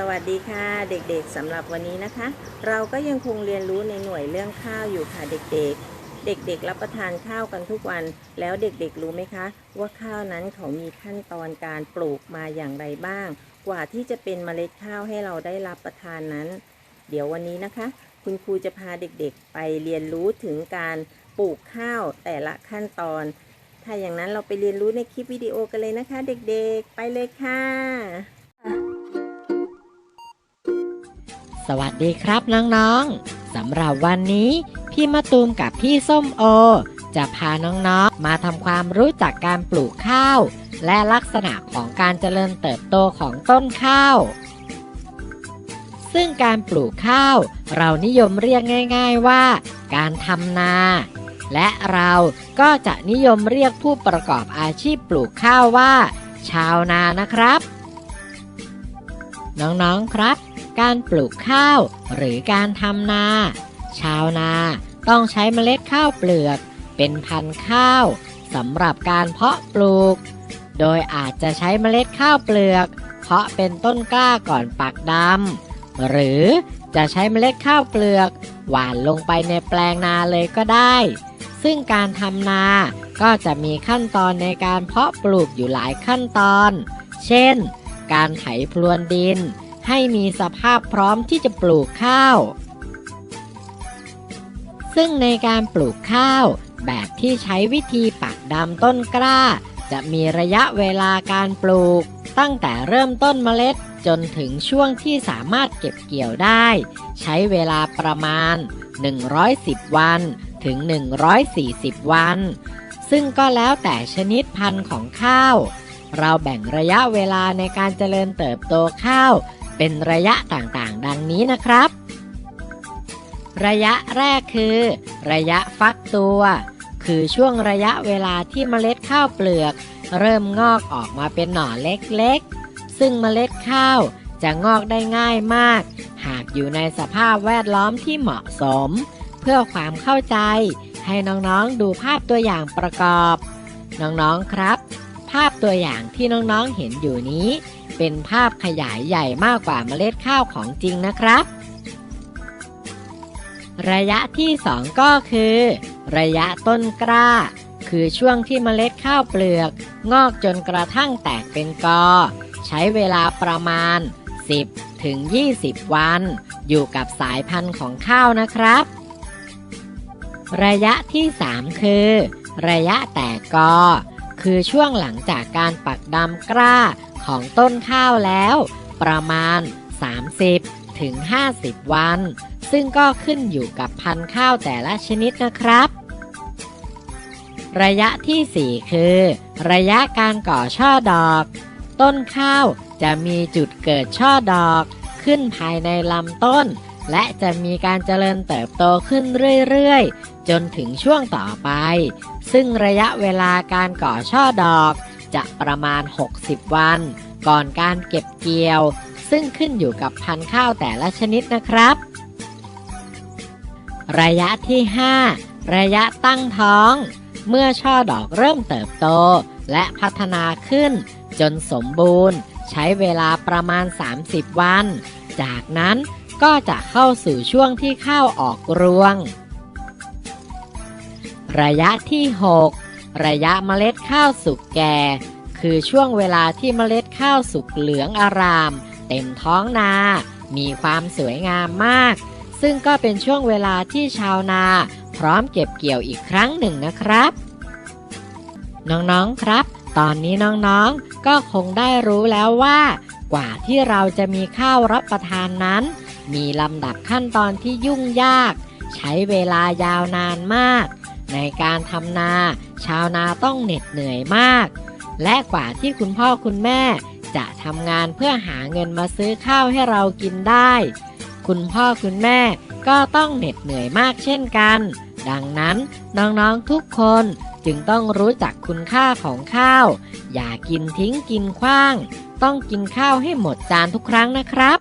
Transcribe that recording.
สวัสดีค่ะ เด็กๆสำหรับวันนี้นะคะ เราก็ยังคงเรียนรู้ในหน่วยเรื่องข้าวอยู่ค่ะเด็กๆ เด็กๆ รับประทานข้าวกันทุกวัน แล้วเด็กๆรู้ไหมคะ ว่าข้าวนั้นเขามีขั้นตอนการปลูกมาอย่างไรบ้าง กว่าที่จะเป็นเมล็ดข้าวให้เราได้รับประทานนั้น เดี๋ยววันนี้นะคะ คุณครูจะพาเด็กๆ ไปเรียนรู้ถึงการปลูกข้าวแต่ละขั้นตอน ถ้าอย่างนั้นเราไปเรียนรู้ในคลิปวิดีโอกันเลยนะคะ เด็กๆ ไปเลยค่ะ สวัสดีครับน้องๆสำหรับวันนี้ พี่มะตูมกับพี่ส้มโอ จะพาน้องๆมาทำความรู้จักการปลูกข้าว และลักษณะของการเจริญเติบโตของต้นข้าว ซึ่งการปลูกข้าว เรานิยมเรียกง่าย ๆว่า การทำนา และเราก็จะนิยมเรียกผู้ประกอบอาชีพปลูกข้าวว่า ชาวนานะครับ น้องๆครับ การปลูกข้าว หรือการทำนา ชาวนาต้องใช้เมล็ดข้าวเปลือก เป็นพันธุ์ข้าวสำหรับการเพาะปลูก โดยอาจจะใช้เมล็ดข้าวเปลือก เพาะเป็นต้นกล้าก่อนปักดำหรือจะใช้เมล็ดข้าวเปลือก หว่านลงไปในแปลงนาเลยก็ได้ ซึ่งการทำนาก็จะมีขั้นตอนในการเพาะปลูกอยู่หลายขั้นตอน เช่น การไถพรวนดิน ให้มีสภาพพร้อมที่จะปลูกข้าว ซึ่งในการปลูกข้าว แบบที่ใช้วิธีปักดำต้นกล้า จะมีระยะเวลาการปลูก ตั้งแต่เริ่มต้นเมล็ดจนถึงช่วงที่สามารถเก็บเกี่ยวได้ ใช้เวลาประมาณ 110 วันถึง 140 วัน ซึ่งก็แล้วแต่ชนิดพันธุ์ของข้าว เราแบ่งระยะเวลาในการเจริญเติบโตข้าว เป็นระยะต่างๆ ดังนี้นะครับ ระยะแรกคือ ระยะฟักตัว คือช่วงระยะเวลาที่เมล็ดข้าวเปลือก เริ่มงอกออกมาเป็นหน่อเล็กๆ ซึ่งเมล็ดข้าวจะงอกได้ง่ายมาก หากอยู่ในสภาพแวดล้อมที่เหมาะสม เพื่อความเข้าใจ ให้น้องๆดูภาพตัวอย่างประกอบ น้องๆครับาพตัวอย่างที่น้องๆเห็นอยู่นี้ เป็นภาพขยายใหญ่มากกว่าเมล็ดข้าวของจริงนะครับ ระยะที่ 2 ก็คือ ระยะต้นกล้า คือช่วงที่เมล็ดข้าวเปลือก งอกจนกระทั่งแตกเป็นกอ ใช้เวลาประมาณ 10 ถึง 20 วัน อยู่กับสายพันธุ์ของข้าวนะครับ ระยะที่ 3 คือ ระยะแตกกอ คือช่วงหลังจากการปักดำกล้าของต้นข้าวแล้ว ประมาณ 30 ถึง 50 วัน ซึ่งก็ขึ้นอยู่กับพันธุ์ข้าวแต่ละชนิดนะครับ ระยะทีสี่4 คือ ระยะการก่อช่อดอก ต้นข้าวจะมีจุดเกิดช่อดอกขึ้นภายในลำต้น และจะมีการเจริญเติบโตขึ้นเรื่อยๆ จนถึงช่วงต่อไป ซึ่งระยะเวลาการก่อช่อดอก จะประมาณ 60 วัน ก่อนการเก็บเกี่ยว ซึ่งขึ้นอยู่กับพันธุ์ข้าวแต่ละชนิดนะครับ ระยะที่ 5 ระยะตั้งท้อง เมื่อช่อดอกเริ่มเติบโต และพัฒนาขึ้น จนสมบูรณ์ ใช้เวลาประมาณ 30 วัน จากนั้น ก็จะเข้าสู่ช่วงที่ข้าวออกรวง ระยะที่ 6 ระยะเมล็ดข้าวสุกแก่ คือช่วงเวลาที่เมล็ดข้าวสุกเหลืองอาราม เต็มท้องนา มีความสวยงามมาก ซึ่งก็เป็นช่วงเวลาที่ชาวนา พร้อมเก็บเกี่ยวอีกครั้งหนึ่งนะครับ น้องๆครับ ตอนนี้น้องๆก็คงได้รู้แล้วว่า กว่าที่เราจะมีข้าวรับประทานนั้น มีลำดับขั้นตอนที่ยุ่งยาก ใช้เวลายาวนานมาก ในการทำนา ชาวนาต้องเหน็ดเหนื่อยมาก และกว่าที่คุณพ่อคุณแม่ จะทำงานเพื่อหาเงินมาซื้อข้าวให้เรากินได้ คุณพ่อคุณแม่ก็ต้องเหน็ดเหนื่อยมากเช่นกัน ดังนั้นน้องๆทุกคนจึงต้องรู้จักคุณค่าของข้าว อย่ากินทิ้งกินขว้าง ต้องกินข้าวให้หมดจานทุกครั้งนะครับ